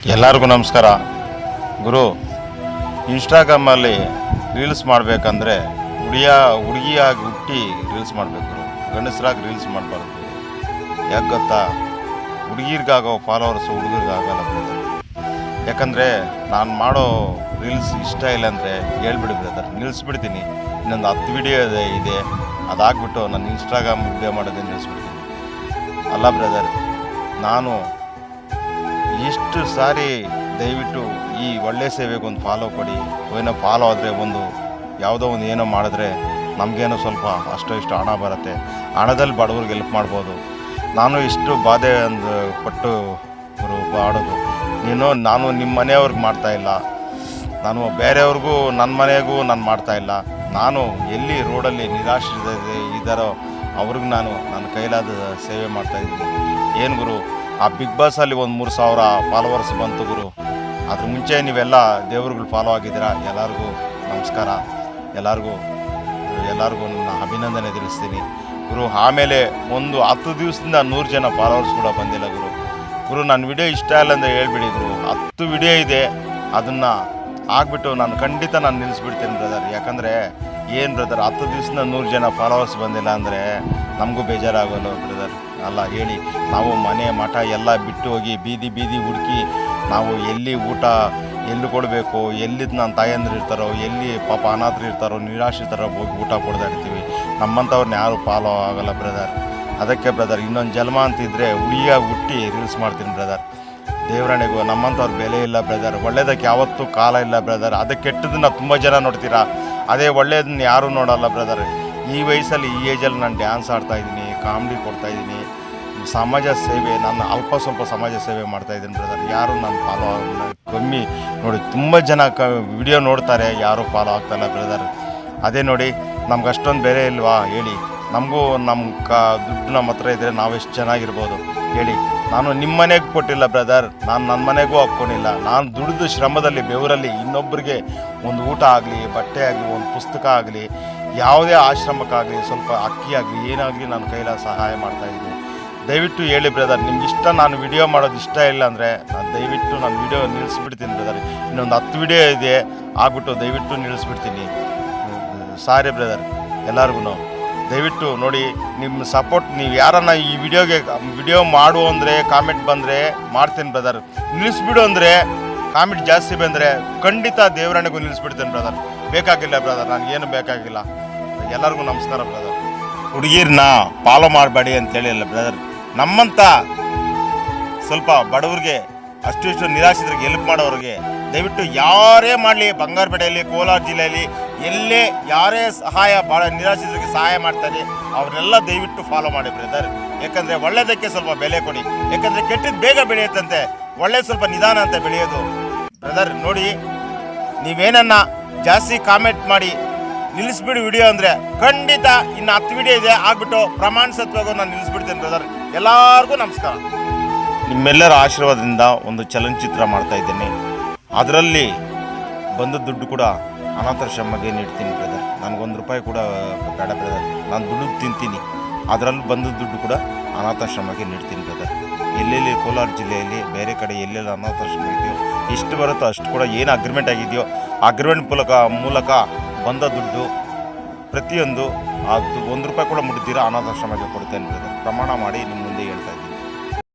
ಎಲ್ಲರಿಗೂ ನಮಸ್ಕಾರ. ಗುರು ಇನ್ಸ್ಟಾಗ್ರಾಮಲ್ಲಿ ರೀಲ್ಸ್ ಮಾಡಬೇಕಂದ್ರೆ ಹುಡಿಯ ಹುಡುಗಿಯಾಗಿ ಹುಟ್ಟಿ ರೀಲ್ಸ್ ಮಾಡಬೇಕು ಗಂಡಸರಾಗಿ ರೀಲ್ಸ್ ಮಾಡಬಾರ್ದು ಯಾಕೆ ಗೊತ್ತಾ? ಹುಡುಗಿರ್ಗಾಗೋ ಫಾಲೋವರ್ಸು ಹುಡುಗರಿಗಾಗಲ್ಲ ಯಾಕಂದರೆ ನಾನು ಮಾಡೋ ರೀಲ್ಸ್ ಇಷ್ಟ ಇಲ್ಲ ಅಂದರೆ ಹೇಳ್ಬಿಡಿ ಬ್ರದರ್ ನಿಲ್ಲಿಸ್ಬಿಡ್ತೀನಿ ಇನ್ನೊಂದು ಹತ್ತು ವಿಡಿಯೋ ಇದೆ ಇದೆ. ಅದಾಗ್ಬಿಟ್ಟು ನಾನು ಇನ್ಸ್ಟಾಗ್ರಾಮ್ ವಿಡಿಯೋ ಮಾಡೋದೇ ನಿಲ್ಲಿಸ್ಬಿಡ್ತೀನಿ ಅಲ್ಲ ಬ್ರದರ್ ನಾನು ಎಷ್ಟು ಸಾರಿ ದಯವಿಟ್ಟು ಈ ಒಳ್ಳೆ ಸೇವೆಗೊಂದು ಫಾಲೋ ಕೊಡಿ. ಏನೋ ಫಾಲೋ ಆದರೆ ಒಂದು ಯಾವುದೋ ಒಂದು ಏನೋ ಮಾಡಿದ್ರೆ ನಮಗೇನೋ ಸ್ವಲ್ಪ ಅಷ್ಟೋ ಇಷ್ಟು ಹಣ ಬರುತ್ತೆ. ಹಣದಲ್ಲಿ ಬಡವ್ರಿಗೆ ಹೆಲ್ಪ್ ಮಾಡ್ಬೋದು. ನಾನು ಇಷ್ಟು ಬಾಧೆ ಒಂದು ಪಟ್ಟು ಬಾಡೋದು ನೀನು, ನಾನು ನಿಮ್ಮ ಮನೆಯವ್ರಿಗೆ ಮಾಡ್ತಾ ಇಲ್ಲ. ನಾನು ಬೇರೆಯವ್ರಿಗೂ ನನ್ನ ಮನೆಗೂ ನಾನು ಮಾಡ್ತಾಯಿಲ್ಲ ನಾನು ಎಲ್ಲಿ ರೋಡಲ್ಲಿ ನಿರಾಶ್ರಿತ ಇದ್ದಾರೋ ಅವ್ರಿಗೆ ನಾನು ನನ್ನ ಕೈಲಾದ ಸೇವೆ ಮಾಡ್ತಾ ಇದ್ದೀನಿ. ಏನು ಗುರು? ಆ ಬಿಗ್ ಬಾಸಲ್ಲಿ ಒಂದು ಮೂರು ಸಾವಿರ ಫಾಲೋವರ್ಸ್ ಬಂತು ಗುರು. ಅದ್ರ ಮುಂಚೆ ನೀವೆಲ್ಲ ದೇವ್ರುಗಳು ಫಾಲೋ ಆಗಿದ್ದೀರಾ? ಎಲ್ಲರಿಗೂ ನಮಸ್ಕಾರ. ಎಲ್ಲರಿಗೂ ಎಲ್ಲರಿಗೂ ನನ್ನ ಅಭಿನಂದನೆ ತಿಳಿಸ್ತೀನಿ. ಗುರು, ಆಮೇಲೆ ಒಂದು ಹತ್ತು ದಿವಸದಿಂದ ನೂರು ಜನ ಫಾಲೋವರ್ಸ್ ಕೂಡ ಬಂದಿಲ್ಲ ಗುರು. ಗುರು ನನ್ನ ವಿಡಿಯೋ ಇಷ್ಟ ಇಲ್ಲ ಅಂತ ಹೇಳ್ಬಿಡಿ ಗುರು. ಹತ್ತು ವಿಡಿಯೋ ಇದೆ. ಅದನ್ನು ಆಗ್ಬಿಟ್ಟು ನಾನು ಖಂಡಿತ ನಾನು ನಿಲ್ಲಿಸ್ಬಿಡ್ತೀನಿ ಬ್ರದರ್ ಯಾಕಂದರೆ ಏನು ಬ್ರದರ್ ಹತ್ತು ದಿವಸದಿಂದ ನೂರು ಜನ ಫಾಲೋವರ್ಸ್ ಬಂದಿಲ್ಲ ಅಂದರೆ ನಮಗೂ ಬೇಜಾರಾಗೋಲ್ಲ ಬ್ರದರ್ ಅಲ್ಲ ಹೇಳಿ ನಾವು ಮನೆ ಮಠ ಎಲ್ಲ ಬಿಟ್ಟು ಹೋಗಿ ಬೀದಿ ಬೀದಿ ಹುಡುಕಿ ನಾವು ಎಲ್ಲಿ ಊಟ, ಎಲ್ಲಿ ಕೊಡಬೇಕು ಎಲ್ಲಿ ನನ್ನ ತಾಯಂದ್ರು ಇರ್ತಾರೋ, ಎಲ್ಲಿ ಪಾಪ ಅನಾಥರು ಇರ್ತಾರೋ ನಿರಾಶ್ರಿತಾರೋ ಹೋಗಿ ಊಟ ಕೊಡ್ತಾ ಇರ್ತೀವಿ. ನಮ್ಮಂಥವ್ರನ್ನ ಯಾರು ಫಾಲೋ ಆಗಲ್ಲ, ಬ್ರದರ್. ಅದಕ್ಕೆ ಬ್ರದರ್, ಇನ್ನೊಂದು ಜನ್ಮ ಅಂತಿದ್ರೆ ಹುಳಿಯಾಗಿ ಹುಟ್ಟಿ ರೀಲ್ಸ್ ಮಾಡ್ತೀನಿ, ಬ್ರದರ್. ದೇವರಾಣಿಗೂ, ನಮ್ಮಂಥವ್ರ ಬೆಲೆ ಇಲ್ಲ, ಬ್ರದರ್. ಒಳ್ಳೇದಕ್ಕೆ ಯಾವತ್ತೂ ಕಾಲ ಇಲ್ಲ, ಬ್ರದರ್. ಅದಕ್ಕೆ ಕೆಟ್ಟದನ್ನ ತುಂಬ ಜನ ನೋಡ್ತೀರಾ? ಅದೇ ಒಳ್ಳೇದನ್ನ ಯಾರೂ ನೋಡಲ್ಲ, ಬ್ರದರ್. ಈ ವಯಸ್ಸಲ್ಲಿ ಈ ಏಜಲ್ಲಿ ನಾನು ಡ್ಯಾನ್ಸ್ ಆಡ್ತಾ ಇದ್ದೀನಿ ಕಾಮಿಡಿ ಕೊಡ್ತಾ ಇದ್ದೀನಿ. ಸಮಾಜ ಸೇವೆ, ನಾನು ಅಲ್ಪ ಸ್ವಲ್ಪ ಸಮಾಜ ಸೇವೆ ಮಾಡ್ತಾ ಇದ್ದೀನಿ ಬ್ರದರ್ ಯಾರು ನಾನು ಫಾಲೋ ಕಮ್ಮಿ ನೋಡಿ, ತುಂಬ ಜನ ಕ ವಿಡಿಯೋ ನೋಡ್ತಾರೆ, ಯಾರೂ ಫಾಲೋ ಆಗ್ತಾಯಿಲ್ಲ ಬ್ರದರ್ ಅದೇ ನೋಡಿ, ನಮ್ಗೆ ಅಷ್ಟೊಂದು ಬೇರೆ ಇಲ್ವಾ? ಹೇಳಿ. ನಮಗೂ ನಮ್ಮ ಕ ದುಡ್ಡು ನಮ್ಮ ಹತ್ರ ಇದ್ದರೆ ನಾವೆಷ್ಟು ಚೆನ್ನಾಗಿರ್ಬೋದು? ಹೇಳಿ. ನಾನು ನಿಮ್ಮ ಮನೆಗೆ ಕೊಟ್ಟಿಲ್ಲ ಬ್ರದರ್ ನಾನು ನನ್ನ ಮನೆಗೂ ಹಾಕ್ಕೊಂಡಿಲ್ಲ. ನಾನು ದುಡಿದು ಶ್ರಮದಲ್ಲಿ ಬೆವರಲ್ಲಿ ಇನ್ನೊಬ್ಬರಿಗೆ ಒಂದು ಊಟ ಆಗಲಿ, ಬಟ್ಟೆ ಆಗಲಿ, ಒಂದು ಪುಸ್ತಕ ಆಗಲಿ ಯಾವುದೇ ಆಶ್ರಮಕ್ಕಾಗಲಿ, ಸ್ವಲ್ಪ ಅಕ್ಕಿ ಆಗಲಿ ಏನಾಗಲಿ ನಾನು ಕೈಲ ಸಹಾಯ ಮಾಡ್ತಾಯಿದ್ದೀನಿ ದಯವಿಟ್ಟು ಹೇಳಿ ಬ್ರದರ್, ನಿಮ್ಗೆ ಇಷ್ಟ ನಾನು ವಿಡಿಯೋ ಮಾಡೋದು ಇಷ್ಟ ಇಲ್ಲ ಅಂದರೆ ನಾನು ದಯವಿಟ್ಟು ನಾನು ವಿಡಿಯೋ ನಿಲ್ಲಿಸ್ಬಿಡ್ತೀನಿ ಬ್ರದರ್. ಇನ್ನೊಂದು ಹತ್ತು ವಿಡಿಯೋ ಇದೆ, ಆಗ್ಬಿಟ್ಟು ದಯವಿಟ್ಟು ನಿಲ್ಲಿಸ್ಬಿಡ್ತೀನಿ. ಸಾರಿ ಬ್ರದರ್ ಎಲ್ಲರಿಗೂ ದಯವಿಟ್ಟು ನೋಡಿ ನಿಮ್ಮ ಸಪೋರ್ಟ್ ನೀವು ಯಾರನ್ನ ಈ ವಿಡಿಯೋಗೆ, ವಿಡಿಯೋ ಮಾಡು ಅಂದರೆ ಕಾಮೆಂಟ್ ಬಂದರೆ ಮಾಡ್ತೀನಿ ಬ್ರದರ್. ನಿಲ್ಲಿಸ್ಬಿಡು ಅಂದರೆ ಕಾಮೆಂಟ್ ಜಾಸ್ತಿ ಬಂದರೆ ಖಂಡಿತ ದೇವರಣೆಗೂ ನಿಲ್ಲಿಸ್ಬಿಡ್ತೇನೆ ಬ್ರದರ್ ಬೇಕಾಗಿಲ್ಲ ಬ್ರದರ್ ನನಗೇನು ಬೇಕಾಗಿಲ್ಲ. ಎಲ್ಲರಿಗೂ ನಮಸ್ಕಾರ ಬ್ರದರ್ ಹುಡುಗಿರನ್ನ ಫಾಲೋ ಮಾಡಬೇಡಿ ಅಂತ ಅಲ್ಲ ಬ್ರದರ್ ನಮ್ಮಂಥ ಸ್ವಲ್ಪ ಬಡವ್ರಿಗೆ ಅಷ್ಟು ಇಷ್ಟು ನಿರಾಶ್ರಿತರಿಗೆ ಹೆಲ್ಪ್ ಮಾಡೋರಿಗೆ ದಯವಿಟ್ಟು ಯಾರೇ ಮಾಡಲಿ, ಬಂಗಾರಪೇಟೆಯಲ್ಲಿ, ಕೋಲಾರ ಜಿಲ್ಲೆಯಲ್ಲಿ, ಎಲ್ಲೇ ಯಾರೇ ಸಹಾಯ ಭಾಳ ನಿರಾಶ್ರಿತರಿಗೆ ಸಹಾಯ ಮಾಡ್ತಾರೆ, ಅವರೆಲ್ಲ ದಯವಿಟ್ಟು ಫಾಲೋ ಮಾಡಿ ಬ್ರದರ್ ಯಾಕಂದರೆ ಒಳ್ಳೆಯದಕ್ಕೆ ಸ್ವಲ್ಪ ಬೆಲೆ ಕೊಡಿ. ಯಾಕಂದರೆ ಕೆಟ್ಟದ್ದು ಬೇಗ ಬೆಳೆಯುತ್ತಂತೆ. ಒಳ್ಳೆ ಸ್ವಲ್ಪ ನಿಧಾನ ಅಂತ ಬೆಳೆಯೋದು. ಬ್ರದರ್ ನೋಡಿ, ನೀವೇನನ್ನ ಜಾಸ್ತಿ ಕಾಮೆಂಟ್ ಮಾಡಿ ನಿಲ್ಲಿಸ್ಬಿಡಿ ವಿಡಿಯೋ ಅಂದರೆ ಖಂಡಿತ ಇನ್ನು ಹತ್ತು ವಿಡಿಯೋ ಇದೆ, ಆಗ್ಬಿಟ್ಟು ಪ್ರಮಾಣ ಸತ್ವಾಗೂ ನಾನು ನಿಲ್ಲಿಸ್ಬಿಡ್ತೇನೆ ಬ್ರದರ್ ಎಲ್ಲರಿಗೂ ನಮಸ್ಕಾರ. ನಿಮ್ಮೆಲ್ಲರ ಆಶೀರ್ವಾದದಿಂದ ಒಂದು ಚಲನಚಿತ್ರ ಮಾಡ್ತಾ ಇದ್ದೇನೆ. ಅದರಲ್ಲಿ ಬಂದ ದುಡ್ಡು ಕೂಡ ಅನಾಥಾಶ್ರಮಕ್ಕೆ ನೀಡ್ತೀನಿ ಬ್ರದರ್ ನನಗೊಂದು ರೂಪಾಯಿ ಕೂಡ ಬೇಡ ಬ್ರದರ್ ನಾನು ದುಡ್ಡು ತಿಂತೀನಿ. ಅದರಲ್ಲಿ ಬಂದ ದುಡ್ಡು ಕೂಡ ಅನಾಥಾಶ್ರಮಕ್ಕೆ ನೀಡ್ತೀನಿ ಬ್ರದರ್ ಎಲ್ಲೆಲ್ಲಿ ಕೋಲಾರ ಜಿಲ್ಲೆಯಲ್ಲಿ ಬೇರೆ ಕಡೆ ಎಲ್ಲೆಲ್ಲಿ ಅನಾಥಾಶ್ರಮ ಇದೆಯೋ, ಎಷ್ಟು ಬರುತ್ತೋ ಅಷ್ಟು ಕೂಡ ಏನು ಅಗ್ರಿಮೆಂಟ್ ಆಗಿದೆಯೋ ಅಗ್ರಿಮೆಂಟ್ ಮೂಲಕ ಮೂಲಕ ಬಂದ ದುಡ್ಡು ಪ್ರತಿಯೊಂದು, ಅದು ಒಂದು ರೂಪಾಯಿ ಕೂಡ ಮುಟ್ತೀರಾ ಅನಾಥಾಶ್ರಮಕ್ಕೆ ಕೊಡ್ತೇನೆ ಪ್ರಮಾಣ ಮಾಡಿ ನಿಮ್ಮ ಮುಂದೆ ಹೇಳ್ತಾ